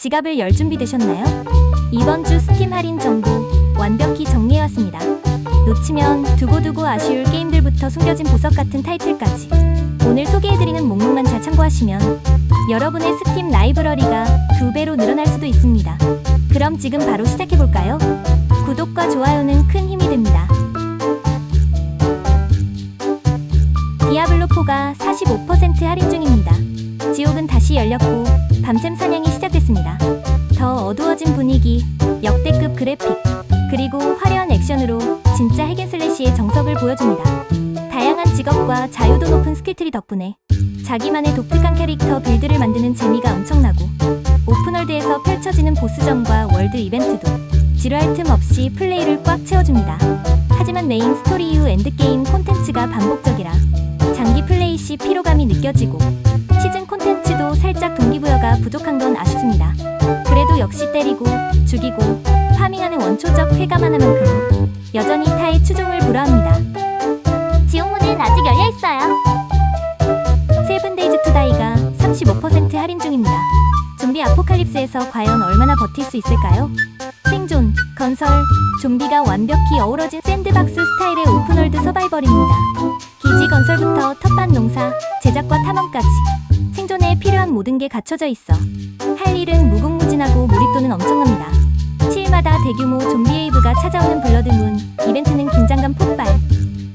지갑을 열 준비 되셨나요? 이번 주 스팀 할인 정보 완벽히 정리해왔습니다. 놓치면 두고두고 아쉬울 게임들부터 숨겨진 보석 같은 타이틀까지 오늘 소개해드리는 목록만 잘 참고하시면 여러분의 스팀 라이브러리가 두 배로 늘어날 수도 있습니다. 그럼 지금 바로 시작해볼까요? 구독과 좋아요는 큰 힘이 됩니다. 디아블로4가 45% 할인 중입니다. 지옥은 다시 열렸고 밤샘 사냥이 시작됐습니다. 더 어두워진 분위기, 역대급 그래픽, 그리고 화려한 액션으로 진짜 핵앤슬래시의 정석을 보여줍니다. 다양한 직업과 자유도 높은 스킬트리 덕분에 자기만의 독특한 캐릭터 빌드를 만드는 재미가 엄청나고 오픈월드에서 펼쳐지는 보스전과 월드 이벤트도 지루할 틈 없이 플레이를 꽉 채워줍니다. 하지만 메인 스토리 이후 엔드게임 콘텐츠가 반복적이라 장기 플레이 시 피로감이 느껴지고 시즌 콘텐츠도 살짝 동기부여가 부족한 건 아쉽습니다. 그래도 역시 때리고 죽이고 파밍하는 원초적 쾌감 하나만큼 여전히 타의 추종을 불허합니다. 지옥문은 아직 열려 있어요. 세븐데이즈 투다이가 35% 할인 중입니다. 좀비 아포칼립스에서 과연 얼마나 버틸 수 있을까요? 생존, 건설, 좀비가 완벽히 어우러진 샌드박스 스타일의 오픈월드 서바이벌입니다. 기지 건설부터 텃밭 농사, 제작과 탐험까지 생존에 필요한 모든 게 갖춰져 있어 할 일은 무궁무진하고 몰입도는 엄청납니다. 7일마다 대규모 좀비 웨이브가 찾아오는 블러드문 이벤트는 긴장감 폭발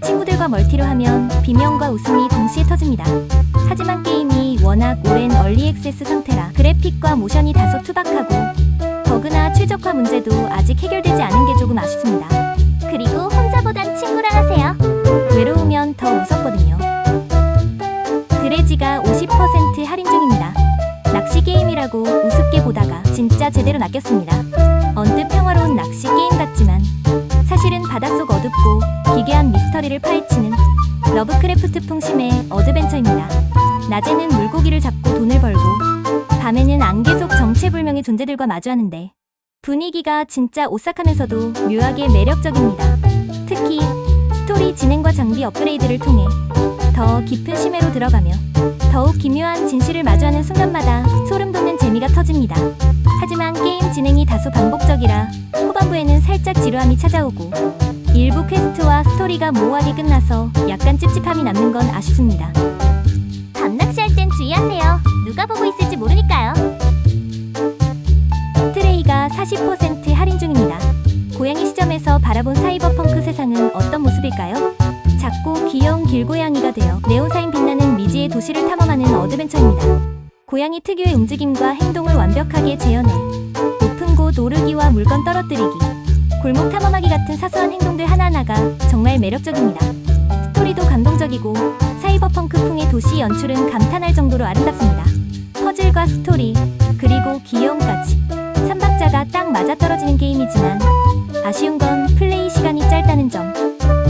친구들과 멀티로 하면 비명과 웃음이 동시에 터집니다. 하지만 게임이 워낙 오랜 얼리 액세스 상태라 그래픽과 모션이 다소 투박하고 버그나 최적화 문제도 아직 해결되지 않은 게 조금 아쉽습니다. 그리고 혼자 진짜 제대로 낚였습니다. 언뜻 평화로운 낚시 게임 같지만 사실은 바닷속 어둡고 기괴한 미스터리를 파헤치는 러브크래프트 풍 심의 어드벤처입니다. 낮에는 물고기를 잡고 돈을 벌고 밤에는 안개 속 정체불명의 존재들과 마주하는데 분위기가 진짜 오싹하면서도 묘하게 매력적입니다. 특히 스토리 진행과 장비 업그레이드를 통해 더 깊은 심해로 들어가며 더욱 기묘한 진실을 마주하는 순간마다 소름 돋는 재미가 터집니다. 하지만 게임 진행이 다소 반복적이라 후반부에는 살짝 지루함이 찾아오고 일부 퀘스트와 스토리가 모호하게 끝나서 약간 찝찝함이 남는 건 아쉽습니다. 어드벤처입니다. 고양이 특유의 움직임과 행동을 완벽하게 재현해 높은 곳 오르기와 물건 떨어뜨리기, 골목 탐험하기 같은 사소한 행동들 하나하나가 정말 매력적입니다. 스토리도 감동적이고 사이버펑크풍의 도시 연출은 감탄할 정도로 아름답습니다. 퍼즐과 스토리, 그리고 귀여움까지 삼박자가 딱 맞아떨어지는 게임이지만 아쉬운 건 플레이 시간이 짧다는 점.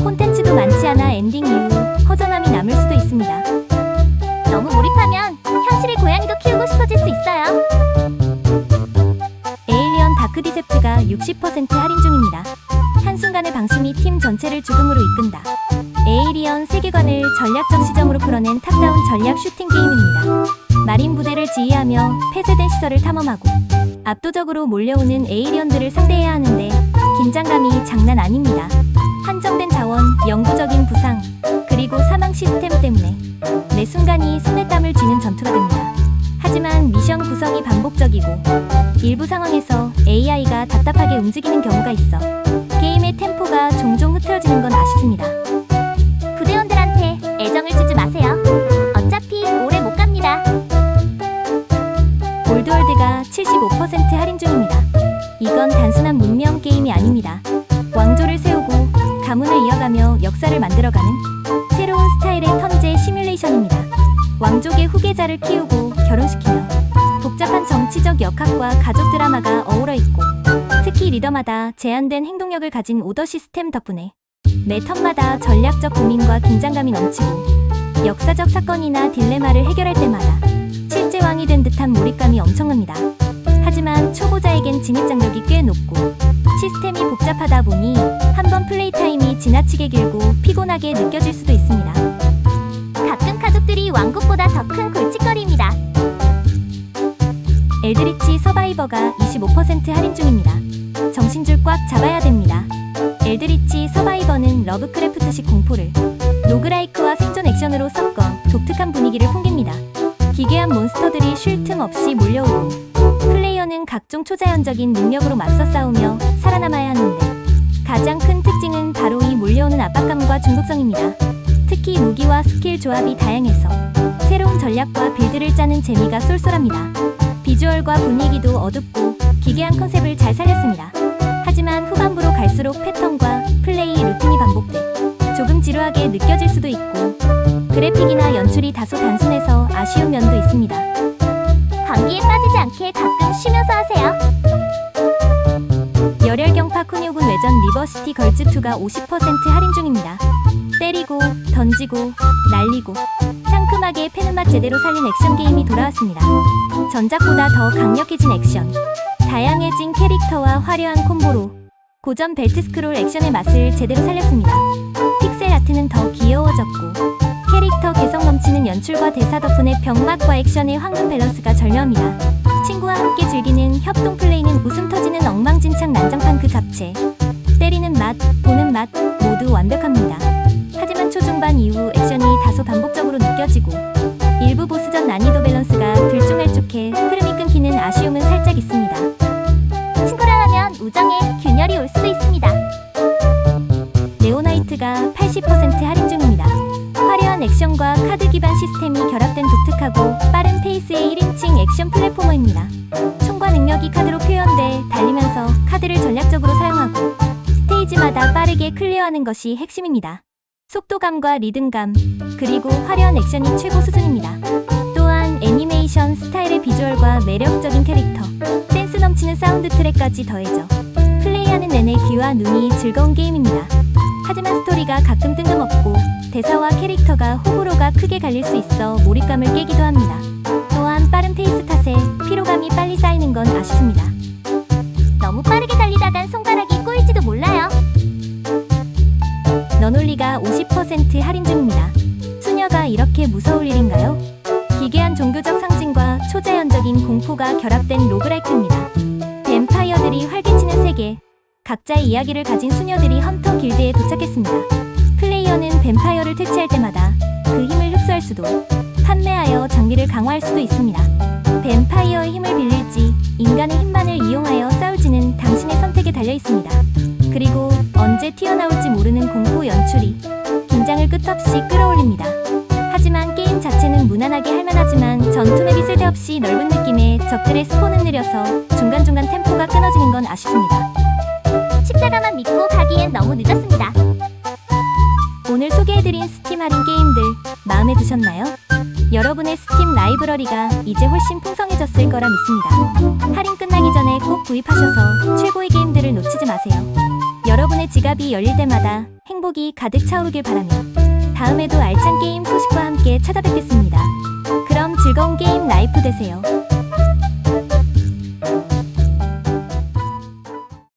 콘텐츠도 많지 않아 엔딩 이후 있어요. 에일리언 다크 디셉트가 60% 할인 중입니다. 한순간의 방심이 팀 전체를 죽음으로 이끈다. 에일리언 세계관을 전략적 시점으로 풀어낸 탑다운 전략 슈팅 게임입니다. 마린 부대를 지휘하며 폐쇄된 시설을 탐험하고 압도적으로 몰려오는 에이리언들을 상대해야 하는데 긴장감이 장난 아닙니다. 한정된 자원, 영구적인 부상, 그리고 사망 시스템 때문에 매 순간이 손에 땀을 쥐는 전투가 됩니다. 하지만 미션 구성이 반복적이고 일부 상황에서 AI가 답답하게 움직이는 경우가 있어 게임의 템포가 종종 흐트러지는 건 아쉽습니다. 부대원들한테 애정을 주지 마세요. 어차피 오래 못 갑니다. 올드월드가 75% 할인 중입니다. 이건 단순한 문명 게임이 아닙니다. 왕조를 세우고 가문을 이어가며 역사를 만들어가는 새로운 스타일의 턴제 시뮬레이션입니다. 왕족의 후계자를 키우고 결혼시키며 복잡한 정치적 역학과 가족 드라마가 어우러 있고 특히 리더마다 제한된 행동력을 가진 오더 시스템 덕분에 매 턴마다 전략적 고민과 긴장감이 넘치고 역사적 사건이나 딜레마를 해결할 때마다 실제 왕이 된 듯한 몰입감이 엄청납니다. 하지만 초보자에겐 진입 장벽이 꽤 높고 시스템이 복잡하다 보니 한 번 플레이 타임이 지나치게 길고 피곤하게 느껴질 수도 있습니다. 가족들이 왕국보다 더 큰 골칫거리입니다. 엘드리치 서바이버가 25% 할인 중입니다. 정신줄 꽉 잡아야 됩니다. 엘드리치 서바이버는 러브크래프트식 공포를 로그라이크와 생존 액션으로 섞어 독특한 분위기를 풍깁니다. 기괴한 몬스터들이 쉴 틈 없이 몰려오고 플레이어는 각종 초자연적인 능력으로 맞서 싸우며 살아남아야 하는데 가장 큰 특징은 바로 이 몰려오는 압박감과 중독성입니다. 특히 무기와 스킬 조합이 다양해서 새로운 전략과 빌드를 짜는 재미가 쏠쏠합니다. 비주얼과 분위기도 어둡고 기괴한 컨셉을 잘 살렸습니다. 하지만 후반부로 갈수록 패턴과 플레이 루틴이 반복돼 조금 지루하게 느껴질 수도 있고 그래픽이나 연출이 다소 단순해서 아쉬운 면도 있습니다. 감기에 빠지지 않게 가끔 쉬면서 하세요. 외전 리버시티 걸즈2가 50% 할인 중입니다. 때리고, 던지고, 날리고, 상큼하게 패는 맛 제대로 살린 액션 게임이 돌아왔습니다. 전작보다 더 강력해진 액션, 다양해진 캐릭터와 화려한 콤보로 고전 벨트 스크롤 액션의 맛을 제대로 살렸습니다. 픽셀 아트는 더 귀여워졌고 캐릭터 개성 넘치는 연출과 대사 덕분에 병맛과 액션의 황금 밸런스가 절묘합니다. 친구와 함께 즐기는 협동 플레이는 웃음 터지는 엉망진창 난장판 그 잡채. 때리는 맛, 보는 맛 모두 완벽합니다. 하지만 초중반 이후 액션이 다소 반복적으로 느껴지고 빠른 페이스의 1인칭 액션 플랫포머입니다. 총과 능력이 카드로 표현돼 달리면서 카드를 전략적으로 사용하고 스테이지마다 빠르게 클리어하는 것이 핵심입니다. 속도감과 리듬감, 그리고 화려한 액션이 최고 수준입니다. 또한 애니메이션 스타일의 비주얼과 매력적인 캐릭터, 센스 넘치는 사운드 트랙까지 더해져 플레이하는 내내 귀와 눈이 즐거운 게임입니다. 하지만 스토리가 가끔 뜬금없고 대사와 캐릭터가 호불호가 크게 갈릴 수 있어 몰입감을 깨기도 합니다. 결합된 로그라이크입니다. 뱀파이어들이 활개치는 세계, 각자의 이야기를 가진 수녀들이 헌터 길드에 도착했습니다. 플레이어는 뱀파이어를 퇴치할 때마다 그 힘을 흡수할 수도, 판매하여 장비를 강화할 수도 있습니다. 뱀파이어의 힘을 빌릴지, 인간의 힘만을 이용하여 싸울지는 당신의 선택에 달려 있습니다. 그리고 언제 튀어나올지 모르는 공포 연출이 긴장을 끝없이 끌어올립니다. 자체는 무난하게 할만하지만 전투맵이 쓸데없이 넓은 느낌에 적들의 스폰은 느려서 중간중간 템포가 끊어지는 건 아쉽습니다. 십자가만 믿고 가기엔 너무 늦었습니다. 오늘 소개해드린 스팀 할인 게임들 마음에 드셨나요? 여러분의 스팀 라이브러리가 이제 훨씬 풍성해졌을 거라 믿습니다. 할인 끝나기 전에 꼭 구입하셔서 최고의 게임들을 놓치지 마세요. 여러분의 지갑이 열릴 때마다 행복이 가득 차오르길 바라며 다음에도 알찬 게임 소식과 함께 찾아뵙겠습니다. 그럼 즐거운 게임 라이프 되세요.